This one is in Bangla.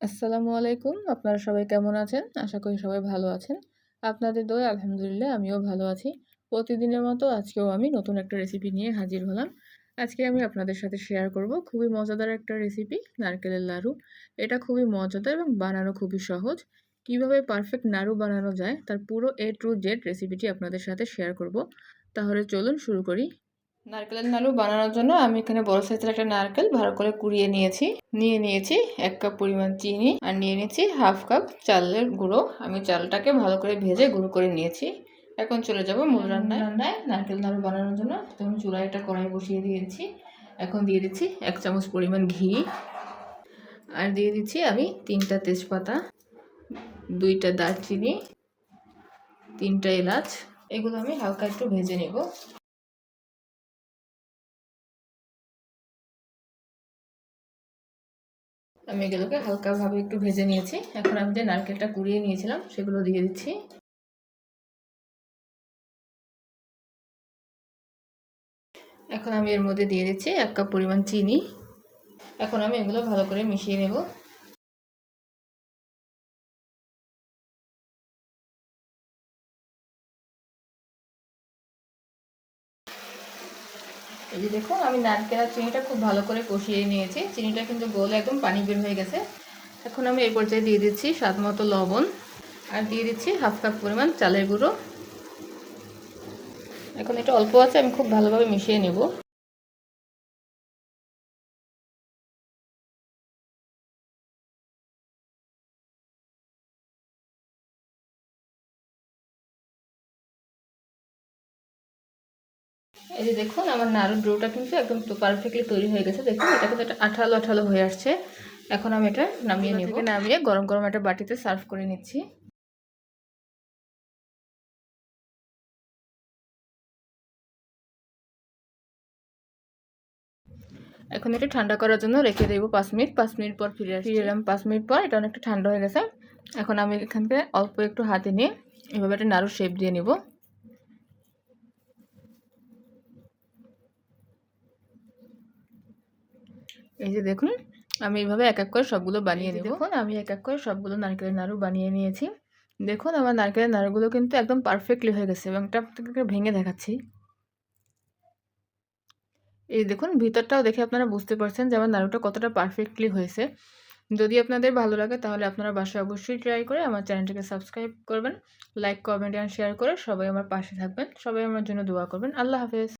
আসসালামু আলাইকুম। আপনারা সবাই কেমন আছেন? আশা করি সবাই ভালো আছেন। আপনাদের দোয় আলহামদুলিল্লাহ আমিও ভালো আছি। প্রতিদিনের মতো আজকেও আমি নতুন একটা রেসিপি নিয়ে হাজির হলাম। আজকে আমি আপনাদের সাথে শেয়ার করব। খুবই মজাদার একটা রেসিপি নারকেলের লাড়ু। এটা খুবই মজাদার এবং বানানো খুবই সহজ। কীভাবে পারফেক্ট নাড়ু বানানো যায়, তার পুরো এ টু জেড রেসিপিটি আপনাদের সাথে শেয়ার করব। তাহলে চলুন শুরু করি। নারকেলের নাড়ু বানানোর জন্য আমি এখানে বড় সাইজের একটা নারকেল ভালো করে কুড়িয়ে নিয়েছি। নিয়ে নিয়েছি এক কাপ পরিমাণ চিনি আর নিয়ে নিয়েছি হাফ কাপ চালের গুঁড়ো। আমি চালটাকে ভালো করে ভেজে গুঁড়ো করে নিয়েছি। এখন চলে যাব মূল রান্নায়। রান্নায় নারকেল নাড়ু বানানোর জন্য আমি চুলায় একটা কড়াই বসিয়ে দিয়েছি। এখন দিয়ে দিচ্ছি এক চামচ পরিমাণ ঘি। আর দিয়ে দিচ্ছি আমি তিনটা তেজপাতা, দুইটা দারচিনি, তিনটা এলাচ। এগুলো আমি হালকা একটু ভেজে নেব। আমি এগুলোকে হালকাভাবে একটু ভেজে নিয়েছি। এখন আমি যে নারকেলটা কুড়িয়ে নিয়েছিলাম, সেগুলো দিয়ে দিচ্ছি। এখন আমি এর মধ্যে দিয়ে দিচ্ছি এক কাপ পরিমাণ চিনি। এখন আমি এগুলো ভালো করে মিশিয়ে নেব। এই যে দেখুন, আমি নারকেল আর চিনিটা খুব ভালো করে কষিয়ে নিয়েছি। চিনিটা কিন্তু গোল একদম পানি বের হয়ে গেছে। এখন আমি এই পর্যায়ে দিয়ে দিচ্ছি স্বাদ মতো লবণ আর দিয়ে দিচ্ছি হাফ কাপ পরিমাণ চালের গুঁড়ো। এখন এটা অল্প আছে, আমি খুব ভালোভাবে মিশিয়ে নেব। এই যে দেখুন আমার নাড়ু ডোটা কিন্তু একদম তো পারফেক্টলি তৈরি হয়ে গেছে। দেখুন এটা কিন্তু একটা আঠালো আঠালো হয়ে আসছে। এখন আমি এটা নামিয়ে নেব। নামিয়ে গরম গরম একটা বাটিতে সার্ভ করে নিচ্ছি। এখন এটা ঠান্ডা করার জন্য রেখে দেবো পাঁচ মিনিট। পাঁচ মিনিট পর ফিরে আসি এলাম পাঁচ মিনিট পর। এটা অনেকটা ঠান্ডা হয়ে গেছে। এখন আমি এখান থেকে অল্প একটু হাতে নিয়ে এভাবে একটা নাড়ু শেপ দিয়ে নেব। এই যে দেখুন আমি এইভাবে এক এক করে সবগুলো বানিয়ে নিই দেখুন আমি এক এক করে সবগুলো নারকেলের নাড়ু বানিয়ে নিয়েছি। দেখুন আমার নারকেলের নাড়ুগুলো কিন্তু একদম পারফেক্টলি হয়ে গেছে এবং এটা ভেঙে দেখাচ্ছি। এই দেখুন ভিতরটাও দেখে আপনারা বুঝতে পারছেন যে আমার নাড়ুটা কতটা পারফেক্টলি হয়েছে। যদি আপনাদের ভালো লাগে তাহলে আপনারা বাসায় অবশ্যই ট্রাই করে আমার চ্যানেলটিকে সাবস্ক্রাইব করবেন লাইক কমেন্ট অ্যান্ড শেয়ার করে সবাই আমার পাশে থাকবেন। সবাই আমার জন্য দোয়া করবেন। আল্লাহ হাফেজ।